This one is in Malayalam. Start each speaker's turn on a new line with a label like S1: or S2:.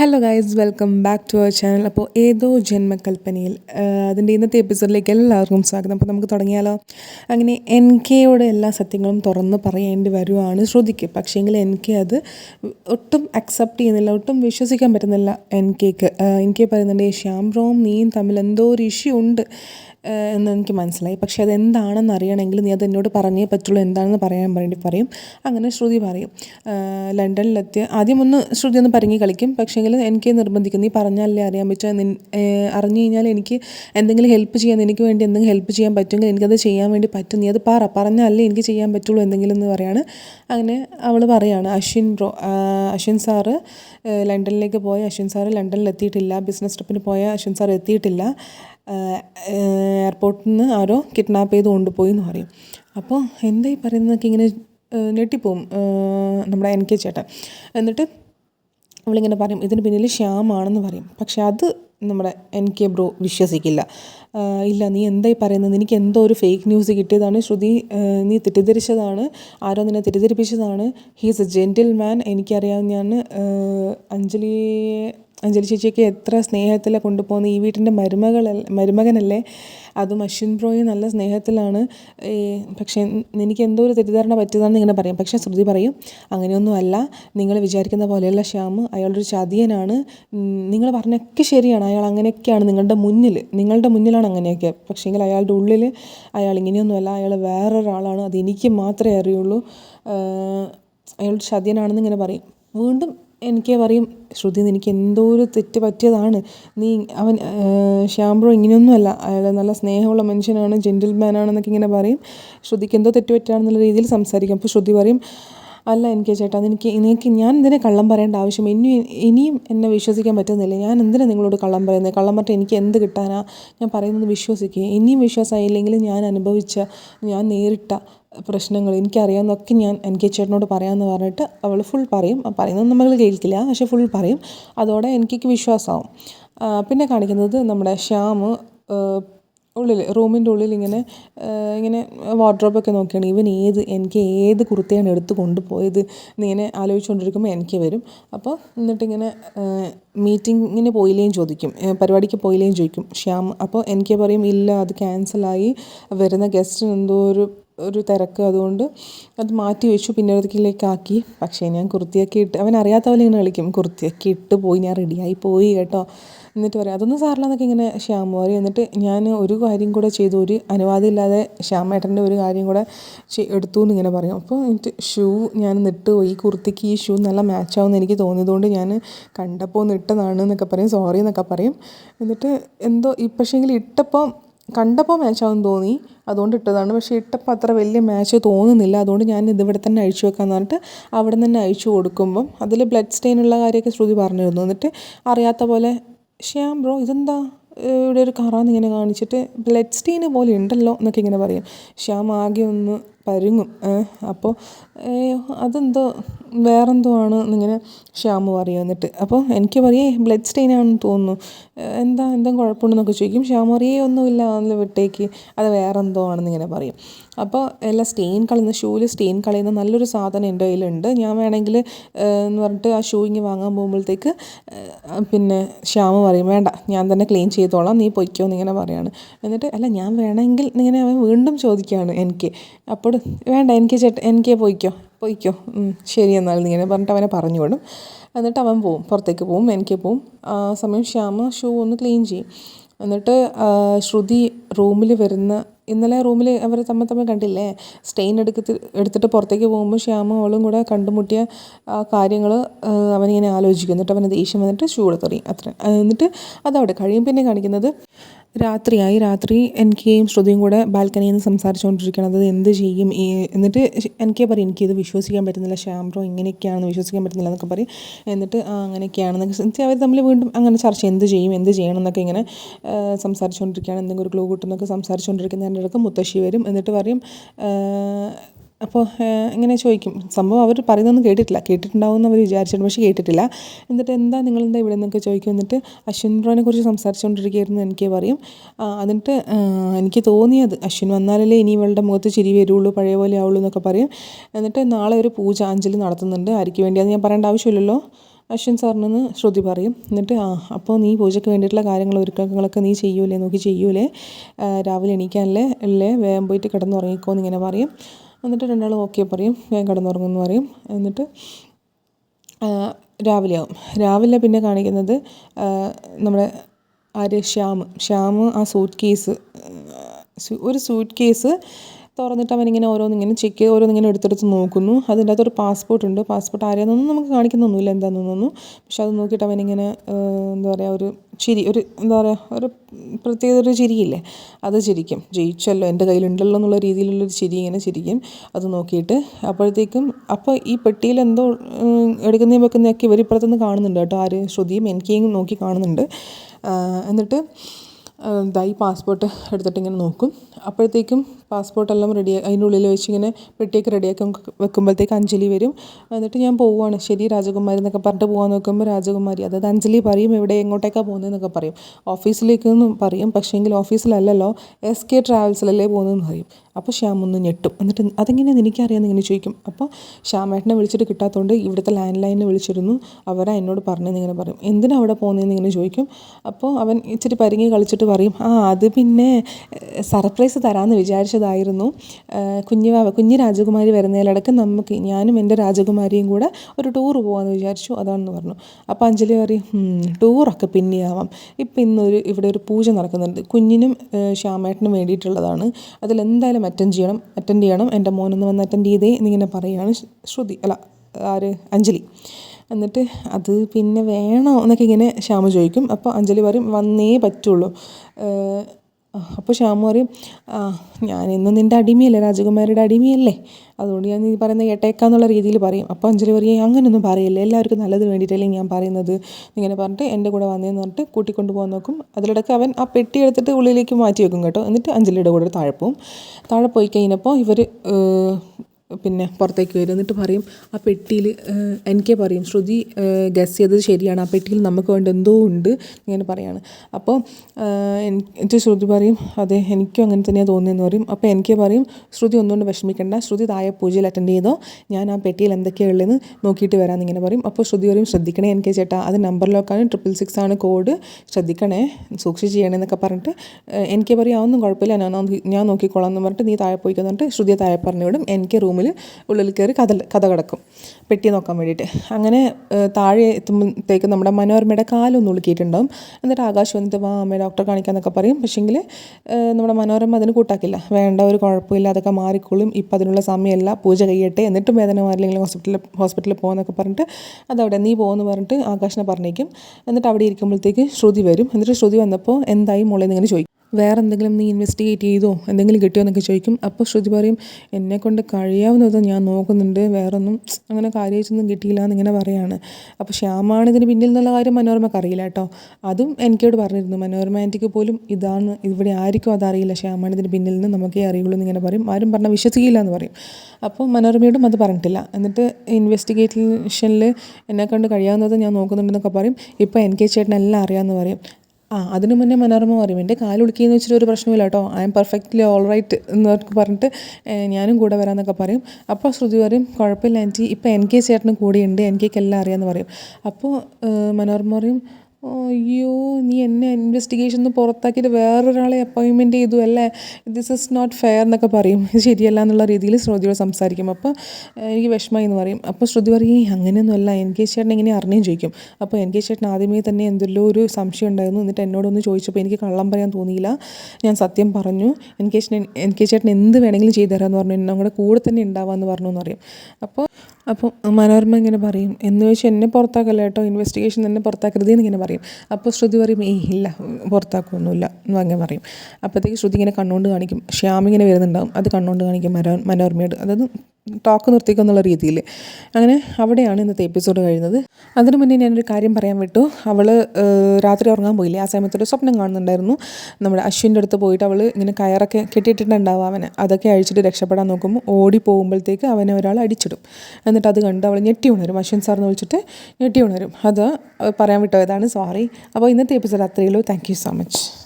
S1: Hello guys welcome back to our channel അപ്പോൾ ഏതോ ജന്മകൽപ്പനയിൽ അതിന്റെ ഇന്നത്തെ എപ്പിസോഡിലേക്ക് എല്ലാവർക്കും സ്വാഗതം. അപ്പോൾ നമുക്ക് തുടങ്ങിയാലോ? അങ്ങനെ എൻ കെയോട് എല്ലാ സത്യങ്ങളും തുറന്ന് പറയേണ്ടി വരുവാണ് ശ്രുതിക്ക്. പക്ഷേങ്കിൽ എൻ കെ അത് ഒട്ടും അക്സെപ്റ്റ് ചെയ്യുന്നില്ല ഒട്ടും വിശ്വസിക്കാൻ പറ്റുന്നില്ല എൻ കെക്ക്. എൻ കെ പറയുന്നുണ്ട് ശ്യാം ബ്രോവും നീയും തമ്മിൽ എന്തോ ഒരു ഇഷ്യൂ ഉണ്ട്. ഏഹ് എന്ന് എനിക്ക് മനസ്സിലായി. പക്ഷേ അതെന്താണെന്ന് അറിയണമെങ്കിൽ നീ അത് എന്നോട് പറഞ്ഞേ പറ്റുള്ളൂ. എന്താണെന്ന് പറയാൻ വേണ്ടി പറയും. അങ്ങനെ ശ്രുതി പറയും. ലണ്ടനിലെത്തിയ ആദ്യം ഒന്ന് ശ്രുതി ഒന്ന് പരങ്ങി കളിക്കും. പക്ഷേങ്കിൽ എനിക്ക് നിർബന്ധിക്കും. നീ പറഞ്ഞാലേ അറിയാൻ പറ്റുക നിൻ അറിഞ്ഞു കഴിഞ്ഞാൽ എനിക്ക് എന്തെങ്കിലും ഹെൽപ്പ് ചെയ്യാൻ എനിക്ക് വേണ്ടി എന്തെങ്കിലും ഹെൽപ്പ് ചെയ്യാൻ പറ്റുമെങ്കിൽ എനിക്കത് ചെയ്യാൻ വേണ്ടി പറ്റും. നീ അത് പറ. പറഞ്ഞാലേ എനിക്ക് ചെയ്യാൻ പറ്റുള്ളൂ എന്തെങ്കിലും എന്ന് പറയാണ്. അങ്ങനെ അവൾ പറയാണ് അശ്വിൻ ബ്രോ അശ്വിൻ സാറ് ലണ്ടനിലേക്ക് പോയ അശ്വിൻ സാറ് ലണ്ടനിൽ എത്തിയിട്ടില്ല ബിസിനസ് ട്രിപ്പിന് പോയ അശ്വിൻ സാർ എത്തിയിട്ടില്ല. എയർപോർട്ടിൽ നിന്ന് ആരോ കിഡ്നാപ്പ് ചെയ്ത് കൊണ്ടുപോയി എന്ന് പറയും അപ്പോൾ എന്തായി പറയുന്നതൊക്കെ ഇങ്ങനെ ഞെട്ടിപ്പോവും നമ്മുടെ എൻ കെ ചേട്ടൻ. എന്നിട്ട് അവളിങ്ങനെ പറയും ഇതിന് പിന്നിൽ ശ്യാമാണെന്ന് പറയും. പക്ഷെ അത് നമ്മുടെ എൻ കെ ബ്രോ വിശ്വസിക്കില്ല. ഇല്ല നീ എന്തായി പറയുന്നത്? എനിക്ക് എന്തോ ഒരു ഫേക്ക് ന്യൂസ് കിട്ടിയതാണ്. ശ്രുതി നീ തെറ്റിദ്ധരിച്ചതാണ്. ആരോ നിന്നെ തെറ്റിദ്ധരിപ്പിച്ചതാണ്. ഹീസ് എ ജെന്റിൽ മാൻ എനിക്കറിയാവുന്നതാണ് ആഹ് അഞ്ജലി ചേച്ചിയൊക്കെ എത്ര സ്നേഹത്തിൽ കൊണ്ടുപോകുന്ന. ഈ വീട്ടിന്റെ മരുമകളല്ല മരുമകനല്ലേ? അതും അശ്വിൻ ബ്രോയും നല്ല സ്നേഹത്തിലാണ്. പക്ഷേ എനിക്ക് എന്തോ ഒരു തെറ്റിദ്ധാരണ പറ്റിയതാണെന്ന് ഇങ്ങനെ പറയാം. പക്ഷേ ശ്രുതി പറയും അങ്ങനെയൊന്നും അല്ല നിങ്ങൾ വിചാരിക്കുന്ന പോലെയല്ല ശ്യാം അയാളൊരു ചതിയനാണ്. നിങ്ങൾ പറഞ്ഞൊക്കെ ശരിയാണ്. അയാൾ അങ്ങനെയൊക്കെയാണ് നിങ്ങളുടെ മുന്നിൽ. നിങ്ങളുടെ മുന്നിലാണ് അങ്ങനെയൊക്കെ. പക്ഷേങ്കിൽ അയാളുടെ ഉള്ളിൽ അയാൾ ഇങ്ങനെയൊന്നുമല്ല. അയാൾ വേറൊരാളാണ്. അത് എനിക്ക് മാത്രമേ അറിയുള്ളൂ. അയാൾ ചതിയനാണെന്ന് ഇങ്ങനെ പറയും. വീണ്ടും എനിക്ക് പറയും ശ്രുതി നിനക്ക് എന്തോ ഒരു തെറ്റ് പറ്റിയതാണ്. നീ അവൻ ശ്യാം ബ്രോ ഇങ്ങനെയൊന്നുമല്ല. അയാൾ നല്ല സ്നേഹമുള്ള മനുഷ്യനാണ് ജെന്റിൽമാനാണെന്നൊക്കെ ഇങ്ങനെ പറയും. ശ്രുതിക്ക് എന്തോ തെറ്റ് പറ്റാണെന്നുള്ള രീതിയിൽ സംസാരിക്കും. അപ്പോൾ ശ്രുതി പറയും അല്ല എനിക്ക് ചേട്ടാ എനിക്ക് എനിക്ക് ഞാൻ എന്തിനെ കള്ളം പറയേണ്ട ആവശ്യം? ഇനിയും ഇനിയും എന്നെ വിശ്വസിക്കാൻ പറ്റുന്നില്ല. ഞാൻ എന്തിനാ നിങ്ങളോട് കള്ളം പറയുന്നത്? കള്ളം പറഞ്ഞിട്ട് എനിക്ക് എന്ത് കിട്ടാനാ? ഞാൻ പറയുന്നത് വിശ്വസിക്കുക ഇനിയും വിശ്വാസമായില്ലെങ്കിൽ ഞാൻ അനുഭവിച്ച ഞാൻ നേരിട്ട പ്രശ്നങ്ങൾ എനിക്കറിയാവുന്നതൊക്കെ ഞാൻ എൻ കെ ചേട്ടനോട് പറയാമെന്ന് പറഞ്ഞിട്ട് അവൾ ഫുൾ പറയും. പറയുന്നത് നമ്മൾ കേൾക്കില്ല. പക്ഷെ ഫുൾ പറയും. അതോടെ എനിക്ക് വിശ്വാസമാവും. പിന്നെ കാണിക്കുന്നത് നമ്മുടെ ശ്യാം ഉള്ളിൽ റൂമിന്റെ ഉള്ളിൽ ഇങ്ങനെ ഇങ്ങനെ വാർഡ്രോബൊക്കെ നോക്കിയാണ്. ഇവൻ ഏത് എനിക്ക് ഏത് കുർത്തയാണ് എടുത്ത് കൊണ്ടുപോയത് ഇങ്ങനെ ആലോചിച്ചുകൊണ്ടിരിക്കുമ്പോൾ എനിക്ക് വരും. അപ്പോൾ എന്നിട്ടിങ്ങനെ മീറ്റിങ്ങിന് പോയില്ലേയും ചോദിക്കും. പരിപാടിക്ക് പോയില്ലേയും ചോദിക്കും. ശ്യാം അപ്പോൾ എനിക്ക് പറയും ഇല്ല അത് ക്യാൻസലായി വരുന്ന ഗസ്റ്റിന് എന്തോ ഒരു ഒരു തിരക്ക് അതുകൊണ്ട് അത് മാറ്റി വെച്ചു പിന്നെ ഒരിക്കലേക്ക് ആക്കി. പക്ഷേ ഞാൻ കുർത്തിയൊക്കെ ഇട്ട് അവൻ അറിയാത്ത പോലെ ഇങ്ങനെ കളിക്കും. കുർത്തിയൊക്കെ ഇട്ട് പോയി ഞാൻ റെഡിയായി പോയി കേട്ടോ. എന്നിട്ട് പറയാം അതൊന്നും സാറില്ലെന്നൊക്കെ ഇങ്ങനെ ശ്യാമ പറയും. എന്നിട്ട് ഞാൻ ഒരു കാര്യം കൂടെ ചെയ്തു ഒരു അനുവാദം ഇല്ലാതെ ശ്യാമേട്ടന്റെ ഒരു കാര്യം കൂടെ എടുത്തു എന്നിങ്ങനെ പറയും. അപ്പോൾ എന്നിട്ട് ഷൂ ഞാൻ നിട്ട് പോയി കുർത്തിക്ക് ഈ ഷൂ നല്ല മാച്ചാവുമെന്ന് എനിക്ക് തോന്നിയതുകൊണ്ട് ഞാൻ കണ്ടപ്പോൾ നിട്ടതാണ് എന്നൊക്കെ പറയും സോറി എന്നൊക്കെ പറയും. എന്നിട്ട് എന്തോ പക്ഷേങ്കിൽ ഇട്ടപ്പോൾ കണ്ടപ്പോൾ മാച്ചാവും തോന്നി. അതുകൊണ്ട് ഇട്ടതാണ്. പക്ഷേ ഇട്ടപ്പോൾ അത്ര വലിയ മാച്ച് തോന്നുന്നില്ല. അതുകൊണ്ട് ഞാൻ ഇതിവിടെ തന്നെ അഴിച്ചു വെക്കാമെന്ന് പറഞ്ഞിട്ട് അവിടെ തന്നെ അഴിച്ചു കൊടുക്കുമ്പം അതിൽ ബ്ലഡ് സ്റ്റെയിൻ ഉള്ള കാര്യമൊക്കെ ശ്രുതി പറഞ്ഞിരുന്നു. എന്നിട്ട് അറിയാത്ത പോലെ ശ്യാം ബ്രോ ഇതെന്താ? ഇവിടെ ഒരു കറാന്ന് ഇങ്ങനെ കാണിച്ചിട്ട് ബ്ലഡ് സ്റ്റെയിൻ പോലെ ഉണ്ടല്ലോ എന്നൊക്കെ ഇങ്ങനെ പറയും. ശ്യാം ആകെ ഒന്ന് പരുങ്ങും. അപ്പോൾ അതെന്തോ വേറെന്തോ ആണ് എന്നിങ്ങനെ ശ്യാമ് പറയും എന്നിട്ട്. അപ്പോൾ എനിക്ക് പറയേ ബ്ലഡ് സ്റ്റെയിൻ ആണെന്ന് തോന്നുന്നു. എന്താ എന്താ കുഴപ്പമുണ്ടെന്നൊക്കെ ചോദിക്കും. ശ്യാമ് പറയേ ഒന്നുമില്ല അതിൽ വിട്ടേക്ക്. അത് വേറെന്തോ ആണെന്ന് ഇങ്ങനെ പറയും. അപ്പോൾ എല്ലാ സ്റ്റെയിൻ കളയുന്ന ഷൂവിൽ സ്റ്റെയിൻ കളയുന്ന നല്ലൊരു സാധനം എന്റെ കയ്യിലുണ്ട്. ഞാൻ വേണമെങ്കിൽ എന്ന് പറഞ്ഞിട്ട് ആ ഷൂ ഇങ്ങനെ വാങ്ങാൻ പോകുമ്പോഴത്തേക്ക് പിന്നെ ശ്യാമ് പറയും വേണ്ട ഞാൻ തന്നെ ക്ലീൻ ചെയ്തോളാം നീ പൊയ്ക്കോ എന്നിങ്ങനെ പറയാണ്. എന്നിട്ട് അല്ല ഞാൻ വേണമെങ്കിൽ ഇങ്ങനെ അവൻ വീണ്ടും ചോദിക്കുകയാണ് എനിക്ക്. അപ്പോൾ വേണ്ട എനിക്ക് ചേട്ടൻ എനിക്ക് പോയിക്കോ പോയിക്കോ. ശരി എന്നാൽ ഇങ്ങനെ പറഞ്ഞിട്ട് അവനെ പറഞ്ഞു വിടും. എന്നിട്ട് അവൻ പോവും പുറത്തേക്ക് പോവും എനിക്ക് പോവും. ആ സമയം ശ്യാമ ഷൂ ഒന്ന് ക്ലീൻ ചെയ്യും. എന്നിട്ട് ശ്രുതി റൂമിൽ വരുന്ന ഇന്നലെ റൂമിൽ അവർ തമ്മിൽ തമ്മിൽ കണ്ടില്ലേ? സ്റ്റെയിൻ എടുക്ക എടുത്തിട്ട് പുറത്തേക്ക് പോകുമ്പോൾ ശ്യാമ അവളും കൂടെ കണ്ടുമുട്ടിയ ആ കാര്യങ്ങൾ അവനിങ്ങനെ ആലോചിക്കും എന്നിട്ട് അവന് ദേഷ്യം വന്നിട്ട് ഷൂ തുടങ്ങി അത്ര. എന്നിട്ട് അതവിടെ കഴിയും. പിന്നെ കാണിക്കുന്നത് രാത്രിയായി. രാത്രി എനിക്കും ശ്രുതിയും കൂടെ ബാൽക്കണിയിൽ നിന്ന് അത് എന്ത് ചെയ്യും? ഈ എന്നിട്ട് എനിക്ക് പറയും എനിക്കിത് വിശ്വസിക്കാൻ പറ്റുന്നില്ല. ശ്യാംബ്രോ ഇങ്ങനെയൊക്കെയാണെന്ന് വിശ്വസിക്കാൻ പറ്റുന്നില്ല എന്നൊക്കെ പറയും. എന്നിട്ട് ആ അങ്ങനെയൊക്കെയാണെന്നൊക്കെ അവർ തമ്മിൽ വീണ്ടും അങ്ങനെ ചർച്ച എന്ത് ചെയ്യും? എന്ത് ചെയ്യണം? എന്നൊക്കെ ഇങ്ങനെ സംസാരിച്ചുകൊണ്ടിരിക്കുകയാണ്. എന്തെങ്കിലും ഒരു ക്ലൂ കിട്ടുന്നൊക്കെ സംസാരിച്ചുകൊണ്ടിരിക്കുന്നതിന്റെ ഇടയ്ക്ക് മുത്തശ്ശി വരും എന്നിട്ട് പറയും അപ്പോൾ ഇങ്ങനെ ചോദിക്കും. സംഭവം അവർ പറയുന്നതൊന്നും കേട്ടിട്ടില്ല. കേട്ടിട്ടുണ്ടാവുമെന്ന് അവർ വിചാരിച്ചിട്ടുണ്ട് പക്ഷേ കേട്ടിട്ടില്ല. എന്നിട്ട് എന്താ നിങ്ങളെന്താ ഇവിടെ നിന്നൊക്കെ ചോദിക്കും. എന്നിട്ട് അശ്വിൻ ബ്രോനെ കുറിച്ച് സംസാരിച്ചുകൊണ്ടിരിക്കുകയായിരുന്നു എനിക്ക് പറയും. എന്നിട്ട് എനിക്ക് തോന്നിയത് അശ്വിൻ വന്നാലല്ലേ ഇനി ഇവളുടെ മുഖത്ത് ചിരി വരുള്ളൂ പഴയ പോലെ ആവുള്ളൂ എന്നൊക്കെ പറയും. എന്നിട്ട് നാളെ ഒരു പൂജ അഞ്ജലി നടത്തുന്നുണ്ട്. ആർക്ക് വേണ്ടിയാണെന്ന് ഞാൻ പറയേണ്ട ആവശ്യമില്ലല്ലോ. അശ്വിൻ സാറിനെന്ന് ശ്രുതി പറയും. എന്നിട്ട് ആ അപ്പോൾ നീ പൂജയ്ക്ക് വേണ്ടിയിട്ടുള്ള കാര്യങ്ങൾ ഒരുക്കങ്ങളൊക്കെ നീ ചെയ്യൂലേ? നോക്കി ചെയ്യൂലേ? രാവിലെ എണീക്കാനല്ലേ? അല്ലേ വേഗം പോയിട്ട് കിടന്നുറങ്ങിക്കോ എന്നിങ്ങനെ പറയും. എന്നിട്ട് രണ്ടാളും ഓക്കെ പറയും. വേഗം കിടന്നുറങ്ങുമെന്ന് പറയും. എന്നിട്ട് രാവിലെ ആവും രാവിലെ പിന്നെ കാണിക്കുന്നത് നമ്മുടെ ആര് ശ്യാം. ശ്യാം ആ സൂട്ട് കേസ് ഒരു സൂട്ട് കേസ് തുറന്നിട്ട് അവനിങ്ങനെ ഓരോന്നിങ്ങനെ ചെക്ക് ഓരോന്നിങ്ങനെ എടുത്തെടുത്ത് നോക്കുന്നു. അതിന്റെ അകത്തൊരു പാസ്പോർട്ട് ഉണ്ട്. പാസ്പോർട്ട് ആരെയെന്നൊന്നും നമുക്ക് കാണിക്കുന്നൊന്നുമില്ല എന്താണെന്നൊന്നും പക്ഷെ അത് നോക്കിയിട്ട് അവൻ ഇങ്ങനെ എന്താ പറയുക ഒരു ചിരി ഒരു എന്താ പറയുക ഒരു പ്രത്യേക ഒരു ചിരിയില്ലേ? അത് ചിരിക്കും. ജയിച്ചല്ലോ എന്റെ കയ്യിലുണ്ടല്ലോ എന്നുള്ള രീതിയിലുള്ളൊരു ചിരി ഇങ്ങനെ ചിരിക്കും. അത് നോക്കിയിട്ട് അപ്പോഴത്തേക്കും അപ്പോൾ ഈ പെട്ടിയിൽ എന്തോ എടുക്കുന്നതും വെക്കുന്നതൊക്കെ ഇവർ ഇപ്പുറത്തുനിന്ന് കാണുന്നുണ്ട് കേട്ടോ. ആര്? ശ്രുതിയും എനിക്കെയും നോക്കി കാണുന്നുണ്ട്. എന്നിട്ട് ഈ പാസ്പോർട്ട് എടുത്തിട്ട് ഇങ്ങനെ നോക്കും. അപ്പോഴത്തേക്കും പാസ്പോർട്ടെല്ലാം റെഡി അതിന്റെ ഉള്ളിൽ വെച്ച് ഇങ്ങനെ പെട്ടിയൊക്കെ റെഡിയാക്കി വെക്കുമ്പോഴത്തേക്ക് അഞ്ജലി വരും. എന്നിട്ട് ഞാൻ പോവുകയാണ് ശരി രാജകുമാരി എന്നൊക്കെ പറഞ്ഞിട്ട് പോകാൻ നോക്കുമ്പോൾ രാജകുമാരി അതായത് അഞ്ജലി പറയും എവിടെ എങ്ങോട്ടേക്കാണ് പോകുന്നതെന്നൊക്കെ പറയും. ഓഫീസിലേക്കെന്നും പറയും. പക്ഷേങ്കിൽ ഓഫീസിലല്ലല്ലോ എസ് കെ ട്രാവൽസിലല്ലേ പോകുന്നതെന്ന് പറയും. അപ്പോൾ ശ്യാം ഒന്ന് ഞെട്ടും. എന്നിട്ട് അതെങ്ങനെയാണ് എനിക്കറിയാമെന്ന് ഇങ്ങനെ ചോദിക്കും. അപ്പോൾ ശ്യാമേട്ടനെ വിളിച്ചിട്ട് കിട്ടാത്തതുകൊണ്ട് ഇവിടുത്തെ ലാൻഡ് ലൈനിൽ വിളിച്ചിരുന്നു. അവരാ എന്നോട് പറഞ്ഞതെന്ന് ഇങ്ങനെ പറയും. എന്തിനാണ് അവിടെ പോകുന്നതെന്ന് ഇങ്ങനെ ചോദിക്കും. അപ്പോൾ അവൻ ഇച്ചിരി പരിങ്ങി കളിച്ചിട്ട് പറയും ആ അത് പിന്നെ സർപ്രൈസ് തരാമെന്ന് വിചാരിച്ചതായിരുന്നു കുഞ്ഞു കുഞ്ഞു രാജകുമാരി വരുന്നതിലടക്കം നമുക്ക് ഞാനും എന്റെ രാജകുമാരിയും കൂടെ ഒരു ടൂർ പോകാമെന്ന് വിചാരിച്ചു. അതാണെന്ന് പറഞ്ഞു. അപ്പോൾ അഞ്ജലി പറയും ടൂറൊക്കെ പിന്നെയാവാം. ഇപ്പം ഇന്നൊരു ഇവിടെ ഒരു പൂജ നടക്കുന്നുണ്ട്. കുഞ്ഞിനും ശ്യാമേട്ടനും വേണ്ടിയിട്ടുള്ളതാണ്. അതിലെന്തായാലും അറ്റൻഡ് ചെയ്യണം. അറ്റൻഡ് ചെയ്യണം. എന്റെ മോനൊന്ന് വന്ന് അറ്റൻഡ് ചെയ്തേ എന്നിങ്ങനെ പറയുകയാണ് ശ്രുതി. അല്ല ആര്? അഞ്ജലി. എന്നിട്ട് അത് പിന്നെ വേണോ എന്നൊക്കെ ഇങ്ങനെ ശ്യാമ ചോദിക്കും. അപ്പോൾ അഞ്ജലി പറയും വന്നേ പറ്റുള്ളൂ. അപ്പോൾ ശ്യാമു പറയും ഞാൻ ഇന്ന് നിന്റെ അടിമയല്ലേ രാജകുമാരിയുടെ അടിമയല്ലേ? അതുകൊണ്ട് ഞാൻ നീ പറയുന്ന കേട്ടേക്കാന്നുള്ള രീതിയിൽ പറയും. അപ്പോൾ അഞ്ജലി പറയും അങ്ങനെയൊന്നും പറയല്ലേ എല്ലാവർക്കും നല്ലത് വേണ്ടിയിട്ടല്ലേ ഞാൻ പറയുന്നത്. ഇങ്ങനെ പറഞ്ഞിട്ട് എന്റെ കൂടെ വന്നതെന്ന് പറഞ്ഞിട്ട് കൂട്ടിക്കൊണ്ട് പോകാൻ നോക്കും. അതിലിടയ്ക്ക് അവൻ ആ പെട്ടി എടുത്തിട്ട് ഉള്ളിലേക്ക് മാറ്റി വെക്കും കേട്ടോ. എന്നിട്ട് അഞ്ജലിയുടെ കൂടെ താഴെ പോവും. താഴെ പോയി കഴിഞ്ഞപ്പോൾ ഇവർ പിന്നെ പുറത്തേക്ക് വരും. എന്നിട്ട് പറയും ആ പെട്ടിയിൽ എനിക്ക് പറയും ശ്രുതി ഗസ് ചെയ്തത് ശരിയാണ്. ആ പെട്ടിയിൽ നമുക്ക് വേണ്ട എന്തോ ഉണ്ട് ഇങ്ങനെ പറയാണ്. അപ്പോൾ എനിക്ക് ശ്രുതി പറയും അതെ എനിക്കും അങ്ങനെ തന്നെയാണ് തോന്നിയെന്ന് പറയും. അപ്പോൾ എനിക്ക് പറയും ശ്രുതി ഒന്നുകൊണ്ട് വിഷമിക്കേണ്ട. ശ്രുതി താഴെ പൂജയിൽ അറ്റൻഡ് ചെയ്തോ. ഞാൻ ആ പെട്ടിയിൽ എന്തൊക്കെയാണ് ഉള്ളതെന്ന് നോക്കിയിട്ട് വരാമെന്ന് ഇങ്ങനെ പറയും. അപ്പോൾ ശ്രുതി പറയും ശ്രദ്ധിക്കണേ എനിക്ക് ചേട്ടാ. അത് നമ്പർ ലോക്കാണ് ട്രിപ്പിൾ സിക്സ് ആണ് കോഡ് ശ്രദ്ധിക്കണേ സൂക്ഷിച്ച് ചെയ്യണേ എന്നൊക്കെ പറഞ്ഞിട്ട് എനിക്ക് പറയും അതൊന്നും കുഴപ്പമില്ല. ഞാൻ ഞാൻ നോക്കിക്കോളാം എന്ന് പറഞ്ഞിട്ട് നീ താഴെ പോയിക്കെന്ന് പറഞ്ഞിട്ട് ശ്രുതിയെ താഴെ പറഞ്ഞു വിടും എനിക്ക് റൂമിൽ റൂമിൽ ഉള്ളിൽ കയറി കഥ കഥ കിടക്കും. പെട്ടി നോക്കാൻ വേണ്ടിയിട്ട്. അങ്ങനെ താഴെ എത്തുമ്പോഴത്തേക്ക് നമ്മുടെ മനോരമയുടെ കാലൊന്ന് ഉളുക്കിയിട്ടുണ്ടാവും. എന്നിട്ട് ആകാശ് വന്നിട്ട് വാ അമ്മ ഡോക്ടറെ കാണിക്കാമെന്നൊക്കെ പറയും. പക്ഷേങ്കിൽ നമ്മുടെ മനോരമ അതിന് കൂട്ടാക്കില്ല. വേണ്ട ഒരു കുഴപ്പമില്ല അതൊക്കെ മാറിക്കോളും. ഇപ്പം അതിനുള്ള സമയമല്ല പൂജ കഴിയട്ടെ. എന്നിട്ടും വേദന മാറില്ലെങ്കിൽ ഹോസ്പിറ്റലിൽ ഹോസ്പിറ്റലിൽ പോകുമെന്നൊക്കെ പറഞ്ഞിട്ട് അതവിടെ നീ പോകുമെന്ന് പറഞ്ഞിട്ട് ആകാശിനെ പറഞ്ഞേക്കും. എന്നിട്ട് അവിടെ ഇരിക്കുമ്പോഴത്തേക്ക് ശ്രുതി വരും. എന്നിട്ട് ശ്രുതി വന്നപ്പോൾ എന്തായി മോളെ ഇങ്ങനെ ചോദിക്കും. വേറെ എന്തെങ്കിലും നീ ഇൻവെസ്റ്റിഗേറ്റ് ചെയ്തോ? എന്തെങ്കിലും കിട്ടിയോ എന്നൊക്കെ ചോദിക്കും. അപ്പോൾ ശ്രുതി പറയും എന്നെക്കൊണ്ട് കഴിയാവുന്നത് ഞാൻ നോക്കുന്നുണ്ട്. വേറൊന്നും അങ്ങനെ കാര്യമായിട്ടൊന്നും കിട്ടിയില്ല എന്നിങ്ങനെ പറയാണ്. അപ്പോൾ ശ്യാമാണ് ഇതിന് പിന്നിൽ എന്നുള്ള കാര്യം മനോരമക്ക് അറിയില്ല കേട്ടോ. അതും എനിക്കോട് പറഞ്ഞിരുന്നു. മനോരമ ആന്റിക്ക് പോലും ഇതാണ് ഇവിടെ ആർക്കും അതറിയില്ല. ശ്യാമാണ് ഇതിന് പിന്നിൽ നിന്ന് നമുക്കേ അറിയുള്ളൂ എന്നിങ്ങനെ പറയും. ആരും പറഞ്ഞാൽ വിശ്വസിക്കില്ല എന്ന് പറയും. അപ്പോൾ മനോരമയോടും അത് പറഞ്ഞിട്ടില്ല. എന്നിട്ട് ഇൻവെസ്റ്റിഗേഷനിൽ എന്നെക്കൊണ്ട് കഴിയാവുന്നത് ഞാൻ നോക്കുന്നുണ്ടെന്നൊക്കെ പറയും. ഇപ്പോൾ എൻ കെ ചേട്ടനെല്ലാം അറിയാമെന്ന് പറയും. ആ അതിന് മുന്നേ മനോരമ പറയും എന്റെ കാലുളുക്കിയെന്ന് വെച്ചിട്ട് ഒരു പ്രശ്നമില്ല കേട്ടോ. I'm perfectly all right എന്നൊക്കെ പറഞ്ഞിട്ട് ഞാനും കൂടെ വരാമെന്നൊക്കെ പറയും. അപ്പോൾ ശ്രുതി പറയും കുഴപ്പമില്ല ആന്റി ഇപ്പോൾ എൻ കെ ചേട്ടനും കൂടെയുണ്ട്. എൻ കെക്ക് എല്ലാം അറിയാമെന്ന് പറയും. അപ്പോൾ മനോരമ പറയും അയ്യോ നീ എന്നെ ഇൻവെസ്റ്റിഗേഷൻ പുറത്താക്കിയിട്ട് വേറൊരാളെ അപ്പോയിൻമെന്റ് ചെയ്തു അല്ലേ? ദിസ് ഇസ് നോട്ട് ഫെയർ എന്നൊക്കെ പറയും. ഇത് ശരിയല്ല എന്നുള്ള രീതിയിൽ ശ്രുതിയോട് സംസാരിക്കും. അപ്പോൾ എനിക്ക് വിഷമമായി എന്ന് പറയും. അപ്പോൾ ശ്രുതി പറയും അങ്ങനെയൊന്നുമല്ല. എൻ കെ ചേട്ടൻ എങ്ങനെ അറിഞ്ഞും ചോദിക്കും. അപ്പോൾ എൻ കെ ചേട്ടൻ ആദ്യമേ തന്നെ എന്തെല്ലോ ഒരു സംശയം ഉണ്ടായിരുന്നു. എന്നിട്ട് എന്നോടൊന്ന് ചോദിച്ചപ്പോൾ എനിക്ക് കള്ളം പറയാൻ തോന്നിയില്ല. ഞാൻ സത്യം പറഞ്ഞു. എൻ കെ ചേട്ടൻ എൻ കെ ചേട്ടൻ എന്ത് വേണമെങ്കിലും ചെയ്തു തരാമെന്ന് പറഞ്ഞു. എന്നെ കൂടെ കൂടെ തന്നെ ഉണ്ടാവാമെന്ന് പറഞ്ഞു എന്ന് അപ്പോൾ അപ്പോൾ മനോരമ ഇങ്ങനെ പറയും. എന്ന് വെച്ചാൽ എന്നെ പുറത്താക്കല്ല കേട്ടോ? ഇൻവെസ്റ്റിഗേഷൻ തന്നെ പുറത്താക്കരുത് എന്നിങ്ങനെ പറയും. അപ്പോൾ ശ്രുതി പറയും ഏയ് ഇല്ല പുറത്താക്കൊന്നുമില്ല എന്ന് അങ്ങനെ പറയും. അപ്പോഴത്തേക്ക് ശ്രുതി ഇങ്ങനെ കണ്ണുകൊണ്ട് കാണിക്കും. ശ്യാം ഇങ്ങനെ വരുന്നുണ്ടാവും. അത് കണ്ണുകൊണ്ട് കാണിക്കും. മനോ മനോരമയോട്. അതായത് ടോക്ക് നിർത്തിക്കുക എന്നുള്ള രീതിയിൽ. അങ്ങനെ അവിടെയാണ് ഇന്നത്തെ എപ്പിസോഡ് കഴിയുന്നത്. അതിനു മുന്നേ ഞാനൊരു കാര്യം പറയാൻ വിട്ടു. അവൾ രാത്രി ഉറങ്ങാൻ പോയില്ലേ. ആ സമയത്തൊരു സ്വപ്നം കാണുന്നുണ്ടായിരുന്നു. നമ്മുടെ അശ്വിന്റെ അടുത്ത് പോയിട്ട് അവൾ ഇങ്ങനെ കയറൊക്കെ കെട്ടിയിട്ടുണ്ടാവും അവനെ. അതൊക്കെ അഴിച്ചിട്ട് രക്ഷപ്പെടാൻ നോക്കുമ്പോൾ ഓടി പോകുമ്പോഴത്തേക്ക് അവനെ ഒരാൾ അടിച്ചിടും. എന്നിട്ട് അത് കണ്ട് അവൾ ഞെട്ടി ഉണരും. അശ്വിൻ സാറിന് വിളിച്ചിട്ട് ഞെട്ടി ഉണരും. അത് പറയാൻ വിട്ടതാണ് സോറി അപ്പോൾ ഇന്നത്തെ എപ്പിസോഡ് അത്രയേ ഉള്ളൂ. Thank you so much